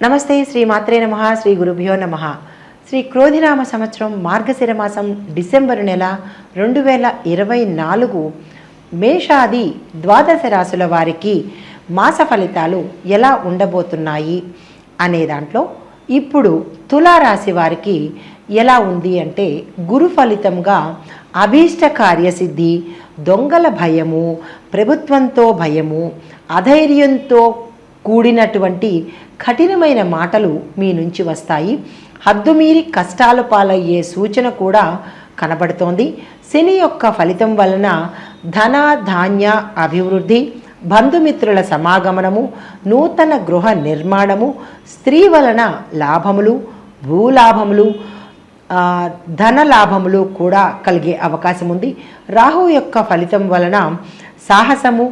నమస్తే శ్రీ మాత్రే నమ శ్రీ గురుభ్యో నమ. శ్రీ క్రోధిరామ సంవత్సరం మార్గశిర మాసం డిసెంబరు నెల రెండు వేల ఇరవై నాలుగు మేషాది ద్వాదశ రాశుల వారికి మాస ఫలితాలు ఎలా ఉండబోతున్నాయి అనే దాంట్లో ఇప్పుడు తులారాశి వారికి ఎలా ఉంది అంటే గురు ఫలితంగా అభీష్ట కార్యసిద్ధి దొంగల భయము ప్రభుత్వంతో భయము అధైర్యంతో కూడినటువంటి కఠినమైన మాటలు మీ నుంచి వస్తాయి. హద్దుమీరి కష్టాలు పాలయ్యే సూచన కూడా కనబడుతోంది. శని యొక్క ఫలితం వలన ధన ధాన్య అభివృద్ధి బంధుమిత్రుల సమాగమనము నూతన గృహ నిర్మాణము స్త్రీ వలన లాభములు భూలాభములు ధన లాభములు కూడా కలిగే అవకాశం ఉంది రాహు యొక్క ఫలితం వలన సాహసము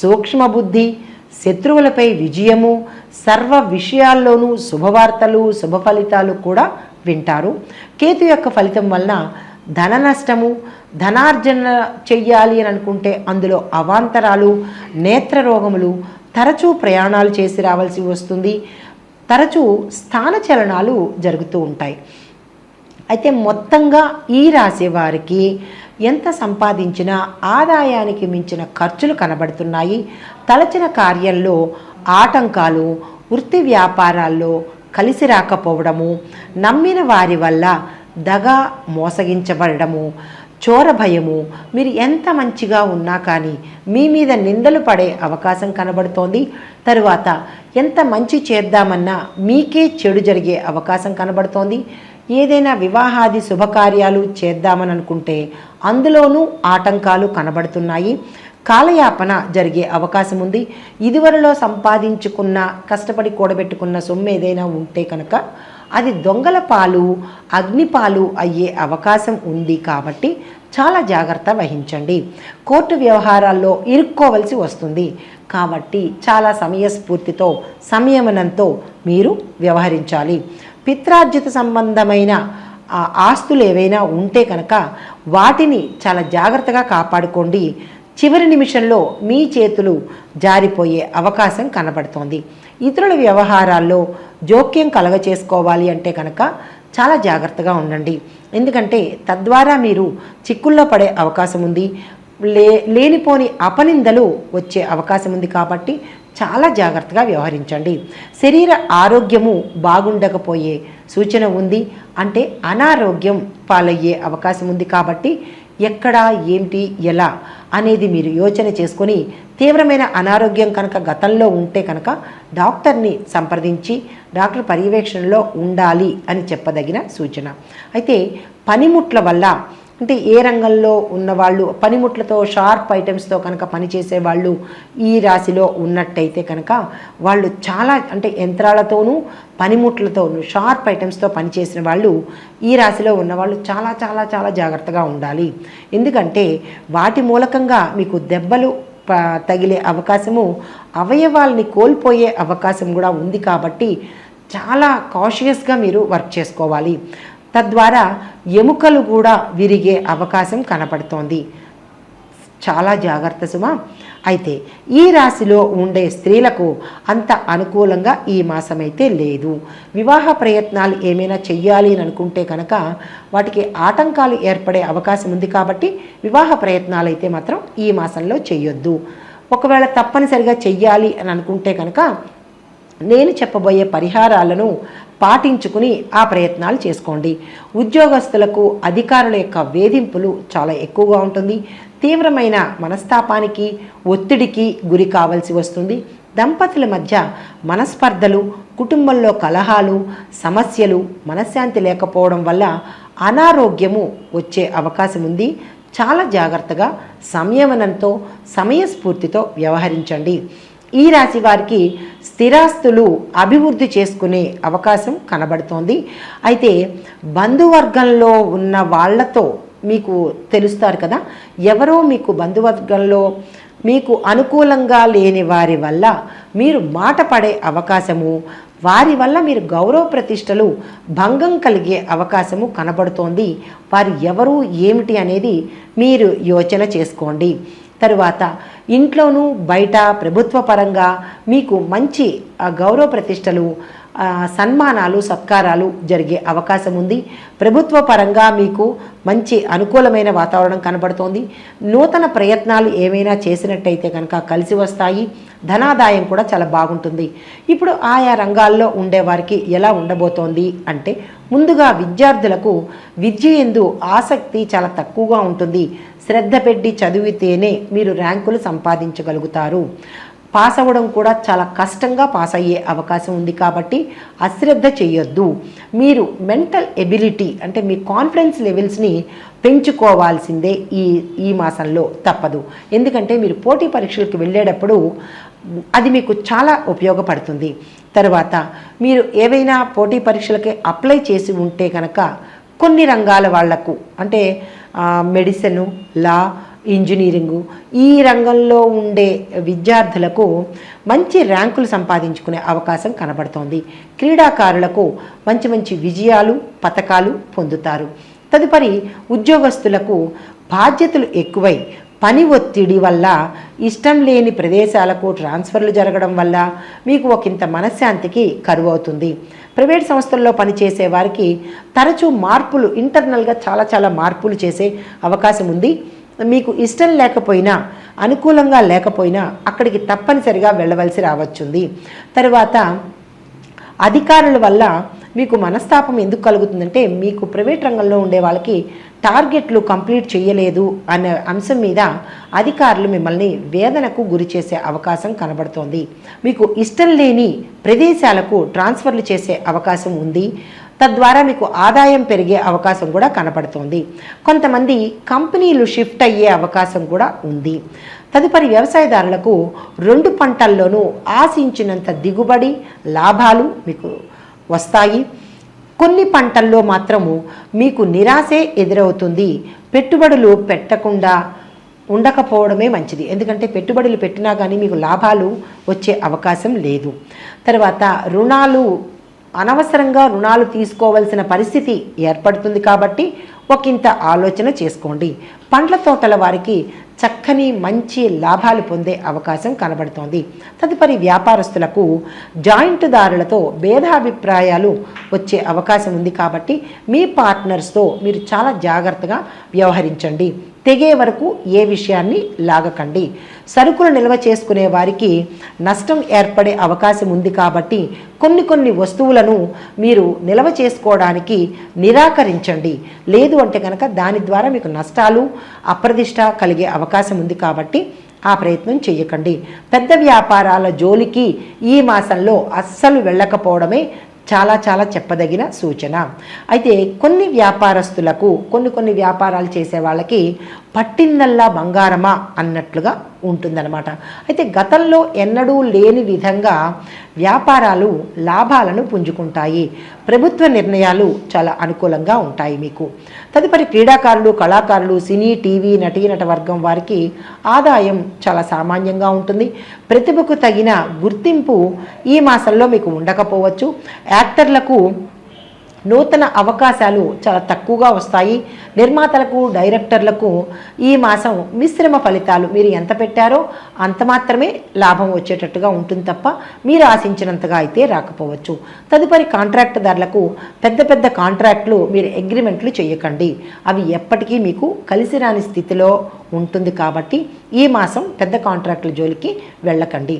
సూక్ష్మబుద్ధి శత్రువులపై విజయము సర్వ విషయాల్లోనూ శుభవార్తలు శుభ ఫలితాలు కూడా వింటారు. కేతు యొక్క ఫలితం వలన ధన నష్టము ధనార్జన చెయ్యాలి అని అనుకుంటే అందులో అవాంతరాలు నేత్ర రోగములు తరచూ ప్రయాణాలు చేసి రావాల్సి వస్తుంది. తరచూ స్థాన చలనాలు జరుగుతూ ఉంటాయి. అయితే మొత్తంగా ఈ రాశి వారికి ఎంత సంపాదించినా ఆదాయానికి మించిన ఖర్చులు కనబడుతున్నాయి. తలచిన కార్యంలో ఆటంకాలు వృత్తి వ్యాపారాల్లో కలిసి రాకపోవడము నమ్మిన వారి వల్ల దగా మోసగించబడము చోర భయము. మీరు ఎంత మంచిగా ఉన్నా కానీ మీ మీద నిందలు పడే అవకాశం కనబడుతోంది. తరువాత ఎంత మంచి చేద్దామన్నా మీకే చెడు జరిగే అవకాశం కనబడుతోంది. ఏదైనా వివాహాది శుభకార్యాలు చేద్దామని అనుకుంటే అందులోనూ ఆటంకాలు కనబడుతున్నాయి. కాలయాపన జరిగే అవకాశం ఉంది. ఇదివరలో సంపాదించుకున్న కష్టపడి కూడబెట్టుకున్న సొమ్ము ఏదైనా ఉంటే కనుక అది దొంగల పాలు అగ్నిపాలు అయ్యే అవకాశం ఉంది కాబట్టి చాలా జాగ్రత్త వహించండి. కోర్టు వ్యవహారాల్లో ఇరుక్కోవలసి వస్తుంది. కాబట్టి చాలా సమయస్ఫూర్తితో సంయమనంతో మీరు వ్యవహరించాలి. పిత్రార్జిత సంబంధమైన ఆస్తులు ఏవైనా ఉంటే కనుక వాటిని చాలా జాగ్రత్తగా కాపాడుకోండి. చివరి నిమిషంలో మీ చేతులు జారిపోయే అవకాశం కనబడుతోంది. ఇతరుల వ్యవహారాల్లో జోక్యం కలగ చేసుకోవాలి అంటే కనుక చాలా జాగ్రత్తగా ఉండండి. ఎందుకంటే తద్వారా మీరు చిక్కుల్లో పడే అవకాశం ఉంది. లే లేనిపోని అపనిందలు వచ్చే అవకాశం ఉంది కాబట్టి చాలా జాగ్రత్తగా వ్యవహరించండి. శరీర ఆరోగ్యము బాగుండకపోయే సూచన ఉంది అంటే అనారోగ్యం పాలయ్యే అవకాశం ఉంది కాబట్టి ఎక్కడ ఏంటి ఎలా అనేది మీరు యోచన చేసుకొని తీవ్రమైన అనారోగ్యం కనుక గతంలో ఉంటే కనుక డాక్టర్ని సంప్రదించి డాక్టర్ పర్యవేక్షణలో ఉండాలి అని చెప్పదగిన సూచన. అయితే పనిముట్ల వల్ల అంటే ఏ రంగంలో ఉన్నవాళ్ళు పనిముట్లతో షార్ప్ ఐటమ్స్తో కనుక పనిచేసే వాళ్ళు ఈ రాశిలో ఉన్నట్టయితే కనుక వాళ్ళు చాలా అంటే యంత్రాలతోనూ పనిముట్లతోనూ షార్ప్ ఐటమ్స్తో పనిచేసిన వాళ్ళు ఈ రాశిలో ఉన్నవాళ్ళు చాలా చాలా చాలా జాగ్రత్తగా ఉండాలి. ఎందుకంటే వాటి మూలకంగా మీకు దెబ్బలు ప తగిలే అవకాశము అవయవాల్ని కోల్పోయే అవకాశం కూడా ఉంది కాబట్టి చాలా కాషియస్గా మీరు వర్క్ చేసుకోవాలి. తద్వారా ఎముకలు కూడా విరిగే అవకాశం కనపడుతోంది. చాలా జాగ్రత్త సుమ. అయితే ఈ రాశిలో ఉండే స్త్రీలకు అంత అనుకూలంగా ఈ మాసం అయితే లేదు. వివాహ ప్రయత్నాలు ఏమైనా చెయ్యాలి అని అనుకుంటే కనుక వాటికి ఆటంకాలు ఏర్పడే అవకాశం ఉంది కాబట్టి వివాహ ప్రయత్నాలు అయితే మాత్రం ఈ మాసంలో చెయ్యొద్దు. ఒకవేళ తప్పనిసరిగా చెయ్యాలి అని అనుకుంటే కనుక నేను చెప్పబోయే పరిహారాలను పాటించుకుని ఆ ప్రయత్నాలు చేసుకోండి. ఉద్యోగస్తులకు అధికారుల యొక్క వేధింపులు చాలా ఎక్కువగా ఉంటుంది. తీవ్రమైన మనస్తాపానికి ఒత్తిడికి గురి కావాల్సి వస్తుంది. దంపతుల మధ్య మనస్పర్ధలు కుటుంబంలో కలహాలు సమస్యలు మనశ్శాంతి లేకపోవడం వల్ల అనారోగ్యము వచ్చే అవకాశం ఉంది. చాలా జాగ్రత్తగా సంయమనంతో సమయస్ఫూర్తితో వ్యవహరించండి. ఈ రాశి వారికి స్థిరాస్తులు అభివృద్ధి చేసుకునే అవకాశం కనబడుతోంది. అయితే బంధువర్గంలో ఉన్న వాళ్ళతో మీకు తెలుస్తారు కదా ఎవరో మీకు బంధువర్గంలో మీకు అనుకూలంగా లేని వారి వల్ల మీరు మాట పడే అవకాశము వారి వల్ల మీరు గౌరవ ప్రతిష్టలు భంగం కలిగే అవకాశము కనబడుతోంది. వారు ఎవరు ఏమిటి అనేది మీరు యోచన చేసుకోండి. తరువాత ఇంట్లోనూ బయట ప్రభుత్వ పరంగా మీకు మంచి గౌరవ ప్రతిష్టలు సన్మానాలు సత్కారాలు జరిగే అవకాశం ఉంది. ప్రభుత్వ పరంగా మీకు మంచి అనుకూలమైన వాతావరణం కనబడుతోంది. నూతన ప్రయత్నాలు ఏమైనా చేసినట్టయితే కనుక కలిసి వస్తాయి. ధనాదాయం కూడా చాలా బాగుంటుంది. ఇప్పుడు ఆయా రంగాల్లో ఉండేవారికి ఎలా ఉండబోతోంది అంటే ముందుగా విద్యార్థులకు విద్య ఎందు ఆసక్తి చాలా తక్కువగా ఉంటుంది. శ్రద్ధ పెట్టి చదివితేనే మీరు ర్యాంకులు సంపాదించగలుగుతారు. పాస్ అవ్వడం కూడా చాలా కష్టంగా పాస్ అయ్యే అవకాశం ఉంది కాబట్టి అశ్రద్ధ చేయొద్దు. మీరు మెంటల్ ఎబిలిటీ అంటే మీ కాన్ఫిడెన్స్ లెవెల్స్ని పెంచుకోవాల్సిందే ఈ ఈ మాసంలో తప్పదు. ఎందుకంటే మీరు పోటీ పరీక్షలకు వెళ్ళేటప్పుడు అది మీకు చాలా ఉపయోగపడుతుంది. తర్వాత మీరు ఏవైనా పోటీ పరీక్షలకి అప్లై చేసి ఉంటే కనుక కొన్ని రంగాల వాళ్ళకు అంటే మెడిసిన్ లా ఇంజనీరింగు ఈ రంగంలో ఉండే విద్యార్థులకు మంచి ర్యాంకులు సంపాదించుకునే అవకాశం కనబడుతోంది. క్రీడాకారులకు మంచి మంచి విజయాలు పథకాలు పొందుతారు. తదుపరి ఉద్యోగస్తులకు బాధ్యతలు ఎక్కువై పని ఒత్తిడి వల్ల ఇష్టం లేని ప్రదేశాలకు ట్రాన్స్ఫర్లు జరగడం వల్ల మీకు ఒకంత మనశ్శాంతికి కరువు అవుతుంది ప్రైవేట్ సంస్థల్లో పనిచేసే వారికి తరచూ మార్పులు ఇంటర్నల్గా చాలా చాలా మార్పులు చేసే అవకాశం ఉంది. మీకు ఇష్టం లేకపోయినా అనుకూలంగా లేకపోయినా అక్కడికి తప్పనిసరిగా వెళ్ళవలసి రావచ్చుంది. తర్వాత అధికారుల వల్ల మీకు మనస్తాపం ఎందుకు కలుగుతుందంటే మీకు ప్రైవేట్ రంగంలో ఉండే వాళ్ళకి టార్గెట్లు కంప్లీట్ చేయలేదు అనే అంశం మీద అధికారులు మిమ్మల్ని వేదనకు గురి చేసే అవకాశం కనబడుతోంది. మీకు ఇష్టం లేని ప్రదేశాలకు ట్రాన్స్ఫర్లు చేసే అవకాశం ఉంది. తద్వారా మీకు ఆదాయం పెరిగే అవకాశం కూడా కనపడుతోంది. కొంతమంది కంపెనీలు షిఫ్ట్ అయ్యే అవకాశం కూడా ఉంది. తదుపరి వ్యవసాయదారులకు రెండు పంటల్లోనూ ఆశించినంత దిగుబడి లాభాలు మీకు వస్తాయి. కొన్ని పంటల్లో మాత్రము మీకు నిరాశే ఎదురవుతుంది. పెట్టుబడులు పెట్టకుండా ఉండకపోవడమే మంచిది. ఎందుకంటే పెట్టుబడులు పెట్టినా కానీ మీకు లాభాలు వచ్చే అవకాశం లేదు. తర్వాత రుణాలు అనవసరంగా రుణాలు తీసుకోవాల్సిన పరిస్థితి ఏర్పడుతుంది కాబట్టి ఒకంత ఆలోచన చేసుకోండి. పండ్ల తోటల వారికి చక్కని మంచి లాభాలు పొందే అవకాశం కనబడుతోంది. తదుపరి వ్యాపారస్తులకు జాయింట్దారులతో భేదాభిప్రాయాలు వచ్చే అవకాశం ఉంది కాబట్టి మీ పార్ట్నర్స్తో మీరు చాలా జాగ్రత్తగా వ్యవహరించండి. తెగే వరకు ఏ విషయాన్ని లాగకండి. సరుకులు నిల్వ చేసుకునే వారికి నష్టం ఏర్పడే అవకాశం ఉంది కాబట్టి కొన్ని కొన్ని వస్తువులను మీరు నిల్వ చేసుకోవడానికి నిరాకరించండి. లేదు అంటే కనుక దాని ద్వారా మీకు నష్టాలు అప్రదిష్ట కలిగే అవకాశం ఉంది కాబట్టి ఆ ప్రయత్నం చేయకండి. పెద్ద వ్యాపారాల జోలికి ఈ మాసంలో అస్సలు వెళ్ళకపోవడమే చాలా చాలా చెప్పదగిన సూచన. అయితే కొన్ని వ్యాపారస్తులకు కొన్ని కొన్ని వ్యాపారాలు చేసే వాళ్ళకి పట్టిందల్లా బంగారమా అన్నట్లుగా ఉంటుందన్నమాట. అయితే గతంలో ఎన్నడూ లేని విధంగా వ్యాపారాలు లాభాలను పుంజుకుంటాయి. ప్రభుత్వ నిర్ణయాలు చాలా అనుకూలంగా ఉంటాయి మీకు. తదుపరి క్రీడాకారులు కళాకారులు సినీ టీవీ నటీనట వర్గం వారికి ఆదాయం చాలా సామాన్యంగా ఉంటుంది. ప్రతిభకు తగిన గుర్తింపు ఈ మాసంలో మీకు ఉండకపోవచ్చు. యాక్టర్లకు నూతన అవకాశాలు చాలా తక్కువగా వస్తాయి. నిర్మాతలకు డైరెక్టర్లకు ఈ మాసం మిశ్రమ ఫలితాలు మీరు ఎంత పెట్టారో అంత మాత్రమే లాభం వచ్చేటట్టుగా ఉంటుంది తప్ప మీరు ఆశించినంతగా అయితే రాకపోవచ్చు. తదుపరి కాంట్రాక్టుదారులకు పెద్ద పెద్ద కాంట్రాక్ట్లు మీరు అగ్రిమెంట్లు చేయకండి. అవి ఎప్పటికీ మీకు కలిసి రాని స్థితిలో ఉంటుంది కాబట్టి ఈ మాసం పెద్ద కాంట్రాక్టుల జోలికి వెళ్ళకండి.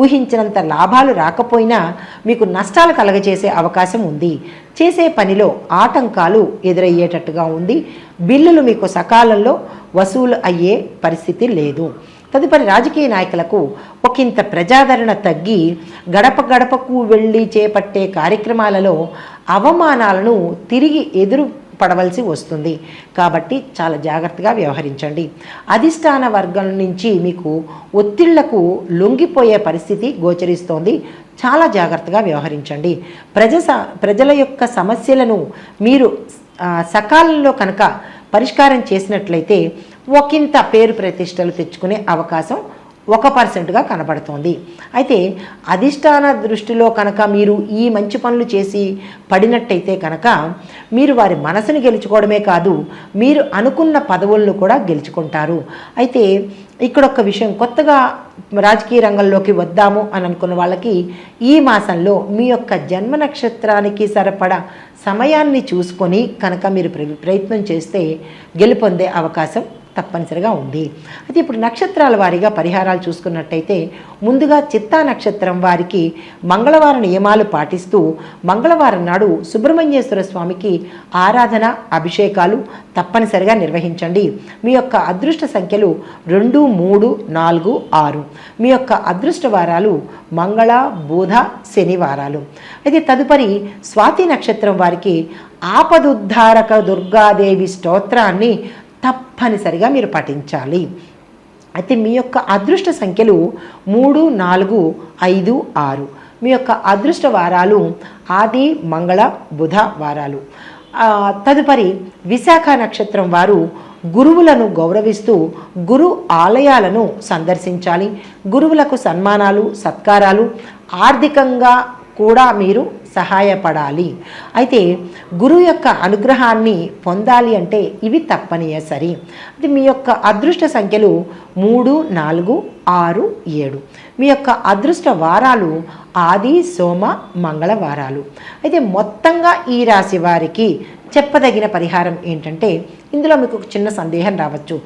ఊహించినంత లాభాలు రాకపోయినా మీకు నష్టాలు కలగజేసే అవకాశం ఉంది. చేసే పనిలో ఆటంకాలు ఎదురయ్యేటట్టుగా ఉంది. బిల్లులు మీకు సకాలంలో వసూలు అయ్యే పరిస్థితి లేదు. తదుపరి రాజకీయ నాయకులకు ఒకంత ప్రజాదరణ తగ్గి గడప గడపకు వెళ్ళి చేపట్టే కార్యక్రమాలలో అవమానాలను తిరిగి ఎదురు పడవలసి వస్తుంది. కాబట్టి చాలా జాగ్రత్తగా వ్యవహరించండి. అధిష్టాన వర్గం నుంచి మీకు ఒత్తిళ్ళకు లొంగిపోయే పరిస్థితి గోచరిస్తోంది. చాలా జాగ్రత్తగా వ్యవహరించండి. ప్రజ స- ప్రజల యొక్క సమస్యలను మీరు సకాలంలో కనుక పరిష్కారం చేసినట్లయితే ఒకంత పేరు ప్రతిష్టలు తెచ్చుకునే అవకాశం ఒక పర్సెంట్గా కనబడుతోంది. అయితే అధిష్టాన దృష్టిలో కనుక మీరు ఈ మంచి పనులు చేసి పడినట్టయితే కనుక మీరు వారి మనసుని గెలుచుకోవడమే కాదు మీరు అనుకున్న పదవులను కూడా గెలుచుకుంటారు. అయితే ఇక్కడ ఒక విషయం కొత్తగా రాజకీయ రంగంలోకి వద్దాము అని అనుకున్న వాళ్ళకి ఈ మాసంలో మీ యొక్క జన్మ నక్షత్రానికి సరిపడా సమయాన్ని చూసుకొని కనుక మీరు ప్ర- ప్రయత్నం చేస్తే గెలుపొందే అవకాశం తప్పనిసరిగా ఉంది. అయితే ఇప్పుడు నక్షత్రాల వారీగా పరిహారాలు చూసుకున్నట్టయితే ముందుగా చిత్తా నక్షత్రం వారికి మంగళవారం నియమాలు పాటిస్తూ మంగళవారం నాడు సుబ్రహ్మణ్యేశ్వర స్వామికి ఆరాధన అభిషేకాలు తప్పనిసరిగా నిర్వహించండి. మీ యొక్క అదృష్ట సంఖ్యలు రెండు మూడు నాలుగు ఆరు. మీ యొక్క అదృష్ట వారాలు మంగళ బుధ శనివారాలు అయితే తదుపరి స్వాతి నక్షత్రం వారికి ఆపదుద్ధారక దుర్గాదేవి స్తోత్రాన్ని తప్పనిసరిగా మీరు పఠించాలి. అయితే మీ యొక్క అదృష్ట సంఖ్యలు మూడు నాలుగు ఐదు ఆరు. మీ యొక్క అదృష్ట వారాలు ఆది మంగళ బుధ వారాలు. తదుపరి విశాఖ నక్షత్రం వారు గురువులను గౌరవిస్తూ గురు ఆలయాలను సందర్శించాలి. గురువులకు సన్మానాలు సత్కారాలు. ఆర్థికంగా కూడా మీరు సహాయపడాలి. అయితే గురువు యొక్క అనుగ్రహాన్ని పొందాలి అంటే ఇవి తప్పనిసరి. అది మీ యొక్క అదృష్ట సంఖ్యలు మూడు నాలుగు ఆరు ఏడు. మీ యొక్క అదృష్ట వారాలు ఆది సోమ మంగళవారాలు అయితే మొత్తంగా ఈ రాశి వారికి చెప్పదగిన పరిహారం ఏంటంటే ఇందులో మీకు ఒక చిన్న సందేహం రావచ్చు.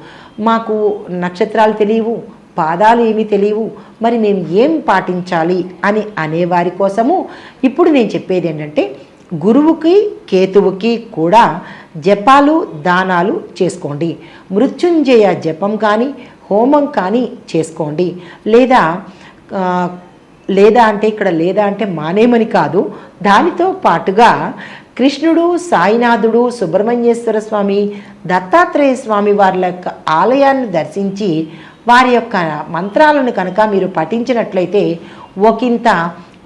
మాకు నక్షత్రాలు తెలియవు పాదాలు ఏమీ తెలియవు. మరి నేను ఏం పాటించాలి అని అనేవారి కోసము ఇప్పుడు నేను చెప్పేది ఏంటంటే గురువుకి కేతువుకి కూడా జపాలు దానాలు చేసుకోండి. మృత్యుంజయ జపం కానీ హోమం కానీ చేసుకోండి. లేదా లేదా అంటే ఇక్కడ లేదా అంటే మానేమని కాదు. దానితో పాటుగా కృష్ణుడు సాయినాథుడు సుబ్రహ్మణ్యేశ్వర స్వామి దత్తాత్రేయ స్వామి వారి యొక్క ఆలయాన్ని దర్శించి వారి యొక్క మంత్రాలను కనుక మీరు పఠించినట్లయితే ఒకంత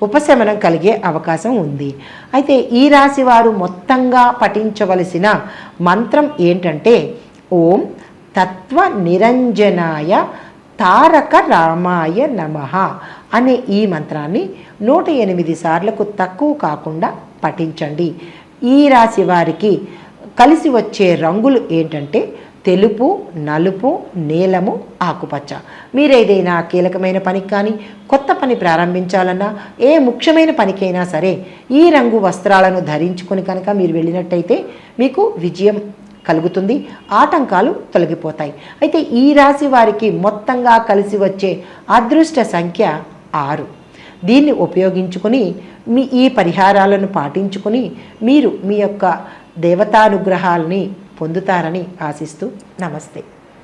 ఉపశమనం కలిగే అవకాశం ఉంది. అయితే ఈ రాశి వారు మొత్తంగా పఠించవలసిన మంత్రం ఏంటంటే ఓం తత్వ నిరంజనాయ తారక రామాయ నమ అనే ఈ మంత్రాన్ని నూట ఎనిమిది సార్లకు తక్కువ కాకుండా పఠించండి. ఈ రాశి వారికి కలిసి వచ్చే రంగులు ఏంటంటే తెలుపు నలుపు నీలము ఆకుపచ్చ. మీరేదైనా కీలకమైన పనికి కానీ కొత్త పని ప్రారంభించాలన్నా ఏ ముఖ్యమైన పనికైనా సరే ఈ రంగు వస్త్రాలను ధరించుకొని కనుక మీరు వెళ్ళినట్టయితే మీకు విజయం కలుగుతుంది ఆటంకాలు తొలగిపోతాయి. అయితే ఈ రాశి వారికి మొత్తంగా కలిసి వచ్చే అదృష్ట సంఖ్య ఆరు. దీన్ని ఉపయోగించుకొని మీ ఈ పరిహారాలను పాటించుకొని మీరు మీ యొక్క దేవతానుగ్రహాలని పొందుతారని ఆశిస్తూ నమస్తే.